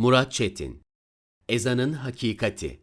Murat Çetin Ezanın Hakikati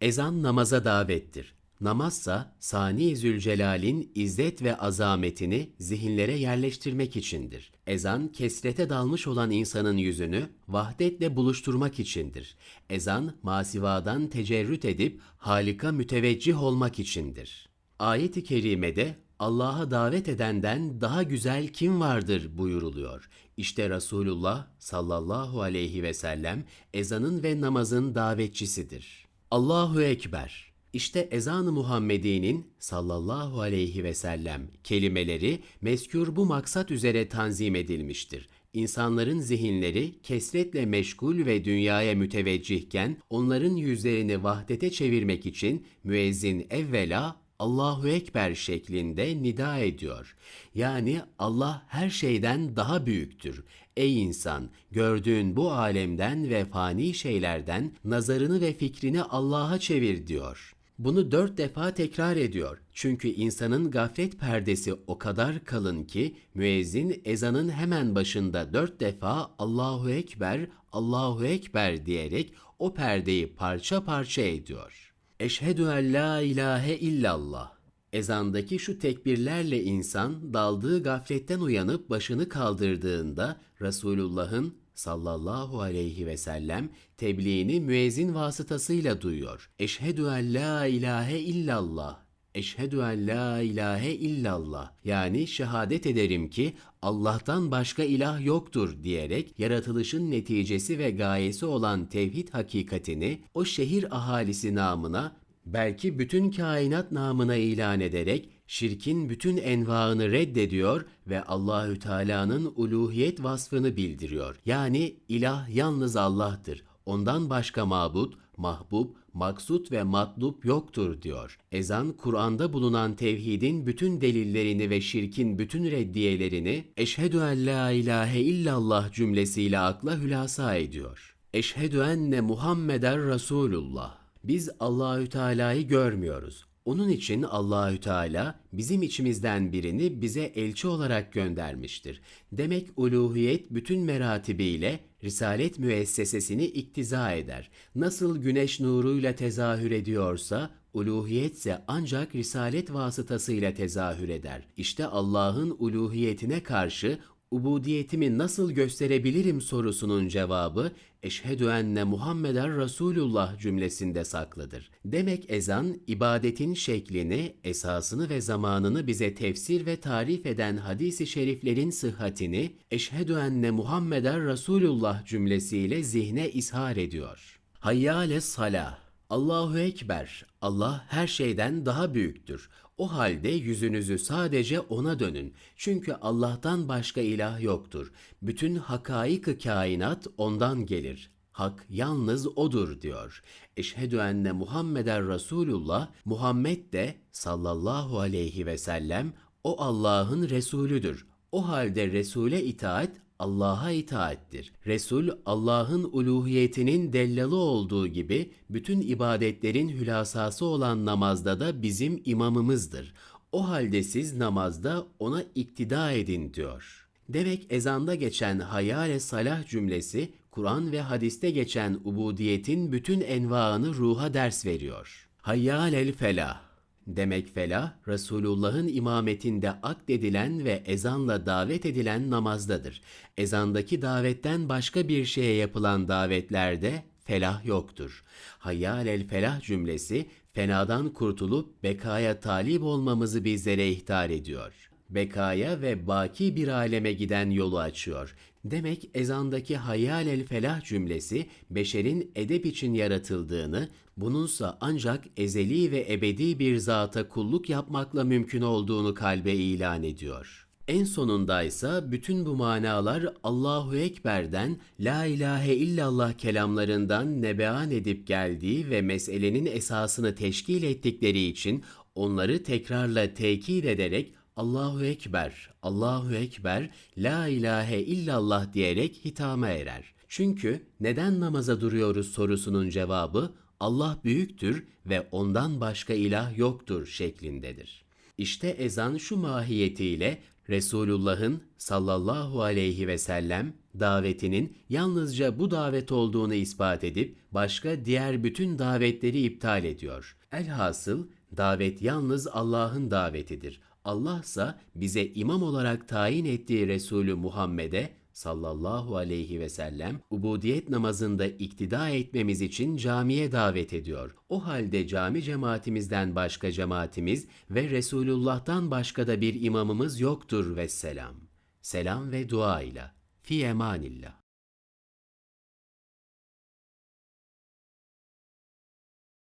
Ezan namaza davettir. Namazsa Sani Zülcelal'in izzet ve azametini zihinlere yerleştirmek içindir. Ezan kesrete dalmış olan insanın yüzünü vahdetle buluşturmak içindir. Ezan masivadan tecerrüt edip halika müteveccih olmak içindir. Ayet-i kerimede Allah'a davet edenden daha güzel kim vardır buyuruluyor. İşte Resulullah sallallahu aleyhi ve sellem ezanın ve namazın davetçisidir. Allahu Ekber. İşte ezan-ı Muhammedi'nin sallallahu aleyhi ve sellem kelimeleri meskür bu maksat üzere tanzim edilmiştir. İnsanların zihinleri kesretle meşgul ve dünyaya müteveccihken onların yüzlerini vahdete çevirmek için müezzin evvela Allahu Ekber şeklinde nida ediyor. Yani Allah her şeyden daha büyüktür. Ey insan, gördüğün bu alemden ve fani şeylerden nazarını ve fikrini Allah'a çevir diyor. Bunu dört defa tekrar ediyor. Çünkü insanın gaflet perdesi o kadar kalın ki müezzin ezanın hemen başında dört defa Allahu Ekber, Allahu Ekber diyerek o perdeyi parça parça ediyor. Eşhedü en la ilahe illallah. Ezandaki şu tekbirlerle insan daldığı gafletten uyanıp başını kaldırdığında Resulullah'ın sallallahu aleyhi ve sellem tebliğini müezzin vasıtasıyla duyuyor. Eşhedü en la ilahe illallah. Eşhedü en la ilahe illallah. Yani şehadet ederim ki Allah'tan başka ilah yoktur diyerek yaratılışın neticesi ve gayesi olan tevhid hakikatini o şehir ahalisi namına belki bütün kainat namına ilan ederek şirkin bütün envaını reddediyor ve Allahü Teala'nın uluhiyet vasfını bildiriyor. Yani ilah yalnız Allah'tır. Ondan başka mabut, mahbub, maksut ve matlup yoktur diyor. Ezan Kur'an'da bulunan tevhidin bütün delillerini ve şirkin bütün reddiyelerini eşhedü en la ilahe illallah cümlesiyle akla hülasa ediyor. Eşhedü enne Muhammeden Resulullah. Biz Allahü Teala'yı görmüyoruz. Onun için Allahü Teala bizim içimizden birini bize elçi olarak göndermiştir. Demek uluhiyet bütün meratibiyle risalet müessesesini iktiza eder. Nasıl güneş nuruyla tezahür ediyorsa uluhiyetse ancak risalet vasıtasıyla tezahür eder. İşte Allah'ın uluhiyetine karşı ubudiyetimi nasıl gösterebilirim sorusunun cevabı eşhedü enne Muhammeden Resulullah cümlesinde saklıdır. Demek ezan ibadetin şeklini, esasını ve zamanını bize tefsir ve tarif eden hadisi şeriflerin sıhhatini eşhedü enne Muhammeden Resulullah cümlesiyle zihne ishar ediyor. Hayyâle salah Allahu Ekber. Allah her şeyden daha büyüktür. O halde yüzünüzü sadece ona dönün. Çünkü Allah'tan başka ilah yoktur. Bütün hakaik kainat ondan gelir. Hak yalnız odur diyor. Eşhedü enne Muhammeden Resulullah, Muhammed de sallallahu aleyhi ve sellem o Allah'ın Resulüdür. O halde Resul'e itaat Allah'a itaattir. Resul Allah'ın uluhiyetinin dellalı olduğu gibi bütün ibadetlerin hülasası olan namazda da bizim imamımızdır. O halde siz namazda ona iktida edin diyor. Demek ezanda geçen hayale salah cümlesi Kur'an ve hadiste geçen ubudiyetin bütün envaını ruha ders veriyor. Hayyalel felah Demek felah, Resulullah'ın imametinde akdedilen ve ezanla davet edilen namazdadır. Ezandaki davetten başka bir şeye yapılan davetlerde felah yoktur. Hayyal el felah cümlesi, fenadan kurtulup bekaya talip olmamızı bizlere ihtar ediyor. Bekaya ve baki bir aleme giden yolu açıyor. Demek ezandaki hayyal el felah cümlesi beşerin edep için yaratıldığını, bununsa ancak ezeli ve ebedi bir zata kulluk yapmakla mümkün olduğunu kalbe ilan ediyor. En sonundaysa bütün bu manalar Allahu Ekber'den La ilahe illallah kelamlarından nebean edip geldiği ve meselenin esasını teşkil ettikleri için onları tekrarla tekit ederek Allahu Ekber, Allahu Ekber, La ilahe illallah diyerek hitama erer. Çünkü neden namaza duruyoruz sorusunun cevabı Allah büyüktür ve ondan başka ilah yoktur şeklindedir. İşte ezan şu mahiyetiyle Resulullah'ın sallallahu aleyhi ve sellem davetinin yalnızca bu davet olduğunu ispat edip başka diğer bütün davetleri iptal ediyor. Elhasıl davet yalnız Allah'ın davetidir. Allah ise bize imam olarak tayin ettiği Resulü Muhammed'e sallallahu aleyhi ve sellem ubudiyet namazında iktida etmemiz için camiye davet ediyor. O halde cami cemaatimizden başka cemaatimiz ve Resulullah'tan başka da bir imamımız yoktur ve selam. Selam ve dua ile. Fi emanillah.